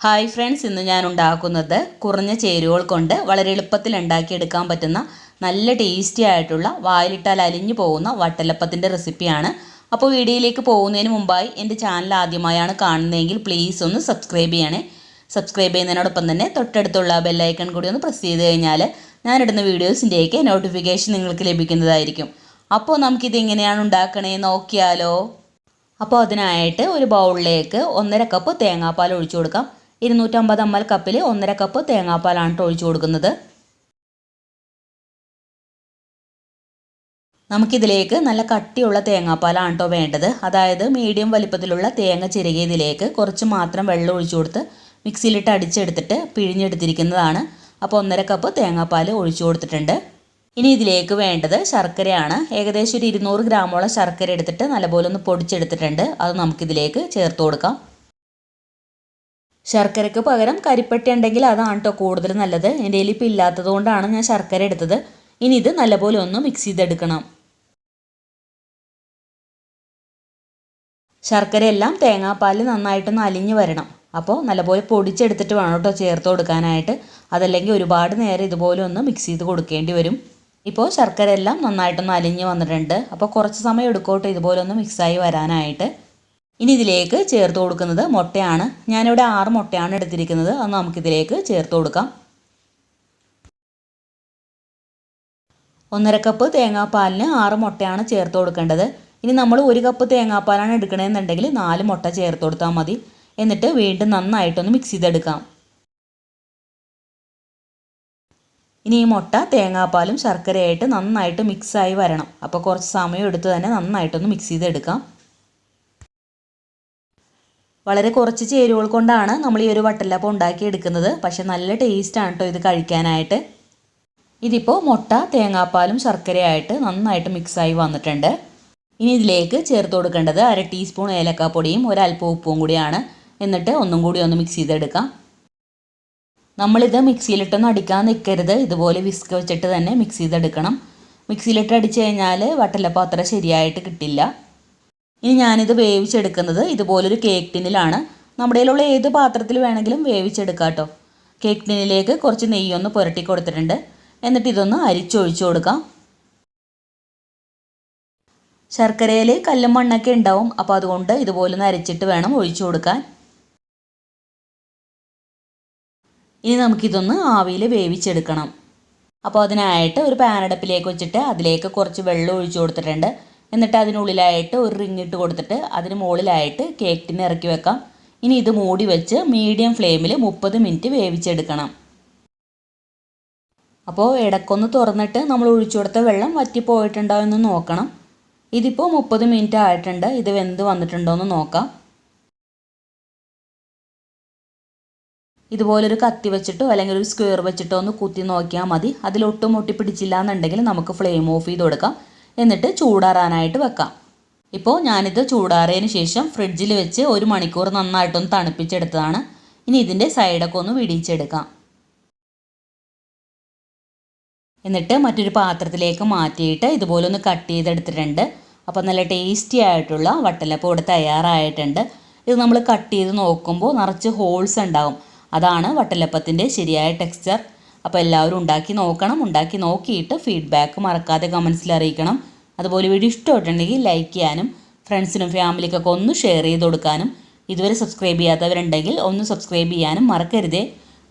Hi friends ഇന്ന് ഞാൻ ഉണ്ടാക്കുന്നത് കുറഞ്ഞ ചേരുവകൾ കൊണ്ട് വളരെ എളുപ്പത്തിൽ ഉണ്ടാക്കിയെടുക്കാൻ പറ്റുന്ന നല്ല ടേസ്റ്റി ആയിട്ടുള്ള വായിലിട്ടാൽ അലിഞ്ഞു പോകുന്ന വട്ടലപ്പത്തിന്റെ റെസിപ്പിയാണ് അപ്പോൾ വീഡിയോയിലേക്ക് പോകുന്നതിന് മുമ്പായി എന്റെ ചാനൽ ആദ്യമായാണ് കാണുന്നതെങ്കിൽ പ്ലീസ് ഒന്ന് സബ്സ്ക്രൈബ് ചെയ്യണേ. സബ്സ്ക്രൈബ് ചെയ്യുന്നതിനോടൊപ്പം തന്നെ തൊട്ടടുത്തുള്ള ബെല്ലൈക്കൺ കൂടി ഒന്ന് പ്രസ് ചെയ്ത് കഴിഞ്ഞാൽ ഞാനിടുന്ന വീഡിയോസിന്റെയൊക്കെ നോട്ടിഫിക്കേഷൻ നിങ്ങൾക്ക് ലഭിക്കുന്നതായിരിക്കും. അപ്പോൾ നമുക്കിത് എങ്ങനെയാണ് ഉണ്ടാക്കണേ നോക്കിയാലോ. അപ്പോൾ അതിനായിട്ട് ഒരു ബൗളിലേക്ക് ഒന്നര കപ്പ് തേങ്ങാപ്പാൽ ഒഴിച്ചു കൊടുക്കാം. ഇരുന്നൂറ്റമ്പത് എം എൽ കപ്പിൽ ഒന്നര കപ്പ് തേങ്ങാപ്പാലാണ് ഒഴിച്ചു കൊടുക്കുന്നത്. നമുക്കിതിലേക്ക് നല്ല കട്ടിയുള്ള തേങ്ങാപ്പാലാണ് കേട്ടോ വേണ്ടത്. അതായത് മീഡിയം വലിപ്പത്തിലുള്ള തേങ്ങ ചിരകി ഇതിലേക്ക് കുറച്ച് മാത്രം വെള്ളം ഒഴിച്ചു കൊടുത്ത് മിക്സിയിലിട്ട് അടിച്ചെടുത്തിട്ട് പിഴിഞ്ഞെടുത്തിരിക്കുന്നതാണ്. അപ്പോൾ ഒന്നര കപ്പ് തേങ്ങാപ്പാൽ ഒഴിച്ചു കൊടുത്തിട്ടുണ്ട്. ഇനി ഇതിലേക്ക് വേണ്ടത് ശർക്കരയാണ്. ഏകദേശം ഒരു ഇരുന്നൂറ് ഗ്രാമോളം ശർക്കര എടുത്തിട്ട് നല്ലപോലെ ഒന്ന് പൊടിച്ചെടുത്തിട്ടുണ്ട്. അത് നമുക്കിതിലേക്ക് ചേർത്ത് കൊടുക്കാം. ശർക്കരയ്ക്ക് പകരം കരിപ്പട്ടി ഉണ്ടെങ്കിൽ അതാണ് കേട്ടോ കൂടുതൽ നല്ലത്. എന്റെ കയ്യിൽ ഇപ്പം ഇല്ലാത്തത് ഞാൻ ശർക്കര എടുത്തത്. ഇനി ഇത് നല്ലപോലെ ഒന്ന് മിക്സ് ചെയ്തെടുക്കണം. ശർക്കര എല്ലാം തേങ്ങാപ്പാലിൽ നന്നായിട്ടൊന്ന് അലിഞ്ഞ് വരണം. അപ്പോൾ നല്ലപോലെ പൊടിച്ചെടുത്തിട്ട് വേണം കേട്ടോ ചേർത്ത് കൊടുക്കാനായിട്ട്. അതല്ലെങ്കിൽ ഒരുപാട് നേരം ഇതുപോലെ ഒന്ന് മിക്സ് ചെയ്ത് കൊടുക്കേണ്ടി വരും. ഇപ്പോൾ ശർക്കര എല്ലാം നന്നായിട്ടൊന്ന് അലിഞ്ഞ് വന്നിട്ടുണ്ട്. അപ്പോൾ കുറച്ച് സമയം എടുക്കോട്ടെ ഇതുപോലെ ഒന്ന് മിക്സായി വരാനായിട്ട്. ഇനി ഇതിലേക്ക് ചേർത്ത് കൊടുക്കുന്നത് മുട്ടയാണ്. ഞാനിവിടെ ആറ് മുട്ടയാണ് എടുത്തിരിക്കുന്നത്. അത് നമുക്കിതിലേക്ക് ചേർത്ത് കൊടുക്കാം. ഒന്നര കപ്പ് തേങ്ങാപ്പാലിന് ആറ് മുട്ടയാണ് ചേർത്ത് കൊടുക്കേണ്ടത്. ഇനി നമ്മൾ ഒരു കപ്പ് തേങ്ങാപ്പാലാണ് എടുക്കണമെന്നുണ്ടെങ്കിൽ നാല് മുട്ട ചേർത്ത് കൊടുത്താൽ മതി. എന്നിട്ട് വീണ്ടും നന്നായിട്ടൊന്ന് മിക്സ് ചെയ്തെടുക്കാം. ഇനി ഈ മുട്ട തേങ്ങാപ്പാലും ശർക്കരയായിട്ട് നന്നായിട്ട് മിക്സായി വരണം. അപ്പോൾ കുറച്ച് സമയം എടുത്ത് തന്നെ നന്നായിട്ടൊന്ന് മിക്സ് ചെയ്തെടുക്കാം. വളരെ കുറച്ച് ചേരുവകൾ കൊണ്ടാണ് നമ്മൾ ഈ ഒരു വട്ടലപ്പം ഉണ്ടാക്കി എടുക്കുന്നത്. പക്ഷെ നല്ല ടേസ്റ്റാണ് കേട്ടോ ഇത് കഴിക്കാനായിട്ട്. ഇതിപ്പോൾ മുട്ട തേങ്ങാപ്പാലും ശർക്കരയായിട്ട് നന്നായിട്ട് മിക്സായി വന്നിട്ടുണ്ട്. ഇനി ഇതിലേക്ക് ചേർത്ത് കൊടുക്കേണ്ടത് അര ടീസ്പൂൺ ഏലക്കാപ്പൊടിയും ഒരല്പം ഉപ്പും കൂടിയാണ്. എന്നിട്ട് ഒന്നും കൂടി ഒന്ന് മിക്സ് ചെയ്തെടുക്കാം. നമ്മളിത് മിക്സിയിലിട്ടൊന്നും അടിക്കാൻ നിൽക്കരുത് ഇതുപോലെ വിസ്ക് വെച്ചിട്ട് തന്നെ മിക്സ് ചെയ്തെടുക്കണം. മിക്സിയിലിട്ട് അടിച്ചു കഴിഞ്ഞാൽ വട്ടലപ്പം അത്ര ശരിയായിട്ട് കിട്ടില്ല. ഇനി ഞാനിത് വേവിച്ചെടുക്കുന്നത് ഇതുപോലൊരു കേക്ക് ടിന്നിലാണ്. നമ്മുടെ കയ്യിലുള്ള ഏത് പാത്രത്തിൽ വേണമെങ്കിലും വേവിച്ചെടുക്കാം കേട്ടോ കേക്ക് ടിന്നിലേക്ക് കുറച്ച് നെയ്യൊന്ന് പുരട്ടി കൊടുത്തിട്ടുണ്ട്. എന്നിട്ട് ഇതൊന്ന് അരിച്ചൊഴിച്ചു കൊടുക്കാം. ശർക്കരയിൽ കല്ലും മണ്ണൊക്കെ ഉണ്ടാവും. അപ്പോൾ അതുകൊണ്ട് ഇതുപോലൊന്ന് അരിച്ചിട്ട് വേണം ഒഴിച്ചു കൊടുക്കാൻ. ഇനി നമുക്കിതൊന്ന് ആവിയിൽ വേവിച്ചെടുക്കണം. അപ്പോൾ അതിനായിട്ട് ഒരു പാനടപ്പിലേക്ക് വെച്ചിട്ട് അതിലേക്ക് കുറച്ച് വെള്ളം ഒഴിച്ചു കൊടുത്തിട്ടുണ്ട്. എന്നിട്ട് അതിനുള്ളിലായിട്ട് ഒരു റിങ് ഇട്ട് കൊടുത്തിട്ട് അതിന് മുകളിലായിട്ട് കേക്ക് ടിന് ഇറക്കി വെക്കാം. ഇനി ഇത് മൂടി വെച്ച് മീഡിയം ഫ്ലെയിമിൽ മുപ്പത് മിനിറ്റ് വേവിച്ചെടുക്കണം. അപ്പോൾ ഇടക്കൊന്ന് തുറന്നിട്ട് നമ്മൾ ഒഴിച്ചു കൊടുത്ത വെള്ളം വറ്റിപ്പോയിട്ടുണ്ടോ എന്ന് നോക്കണം. ഇതിപ്പോൾ മുപ്പത് മിനിറ്റ് ആയിട്ടുണ്ട്. ഇത് വെന്ത് വന്നിട്ടുണ്ടോ എന്ന് നോക്കാം. ഇതുപോലൊരു കത്തി വെച്ചിട്ടോ അല്ലെങ്കിൽ ഒരു സ്ക്വയർ വെച്ചിട്ടോ ഒന്ന് കുത്തി നോക്കിയാൽ മതി. അതിലൊട്ടും ഒട്ടി പിടിച്ചില്ല എന്നുണ്ടെങ്കിൽ നമുക്ക് ഫ്ലെയിം ഓഫ് ചെയ്ത് കൊടുക്കാം. എന്നിട്ട് ചൂടാറാനായിട്ട് വെക്കാം. ഇപ്പോൾ ഞാനിത് ചൂടാറിയതിന് ശേഷം ഫ്രിഡ്ജിൽ വെച്ച് ഒരു മണിക്കൂർ നന്നായിട്ടൊന്ന് തണുപ്പിച്ചെടുത്തതാണ്. ഇനി ഇതിന്റെ സൈഡൊക്കെ ഒന്ന് വിടിയിച്ചെടുക്കാം. എന്നിട്ട് മറ്റൊരു പാത്രത്തിലേക്ക് മാറ്റിയിട്ട് ഇതുപോലെ ഒന്ന് കട്ട് ചെയ്തെടുത്തിട്ടുണ്ട്. അപ്പോൾ നല്ല ടേസ്റ്റി ആയിട്ടുള്ള വട്ടലപ്പം ഇവിടെ തയ്യാറായിട്ടുണ്ട്. ഇത് നമ്മൾ കട്ട് ചെയ്ത് നോക്കുമ്പോൾ നിറച്ച് ഹോൾസ് ഉണ്ടാവും. അതാണ് വട്ടലപ്പത്തിന്റെ ശരിയായ ടെക്സ്ചർ. അപ്പോൾ എല്ലാവരും ഉണ്ടാക്കി നോക്കണം ഉണ്ടാക്കി നോക്കിയിട്ട് ഫീഡ്ബാക്ക് മറക്കാതെ കമൻസിൽ അറിയിക്കണം. അതുപോലെ വീഡിയോ ഇഷ്ടമായിട്ടുണ്ടെങ്കിൽ ലൈക്ക് ചെയ്യാനും ഫ്രണ്ട്സിനും ഫാമിലിക്കൊക്കെ ഒന്ന് ഷെയർ ചെയ്ത് കൊടുക്കാനും ഇതുവരെ സബ്സ്ക്രൈബ് ചെയ്യാത്തവരുണ്ടെങ്കിൽ ഒന്ന് സബ്സ്ക്രൈബ് ചെയ്യാനും മറക്കരുതേ.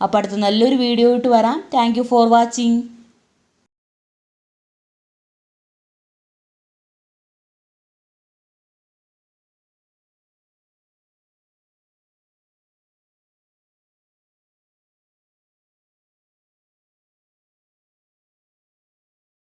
അപ്പോൾ അടുത്ത നല്ലൊരു വീഡിയോ ഇട്ട് വരാം. Thank for watching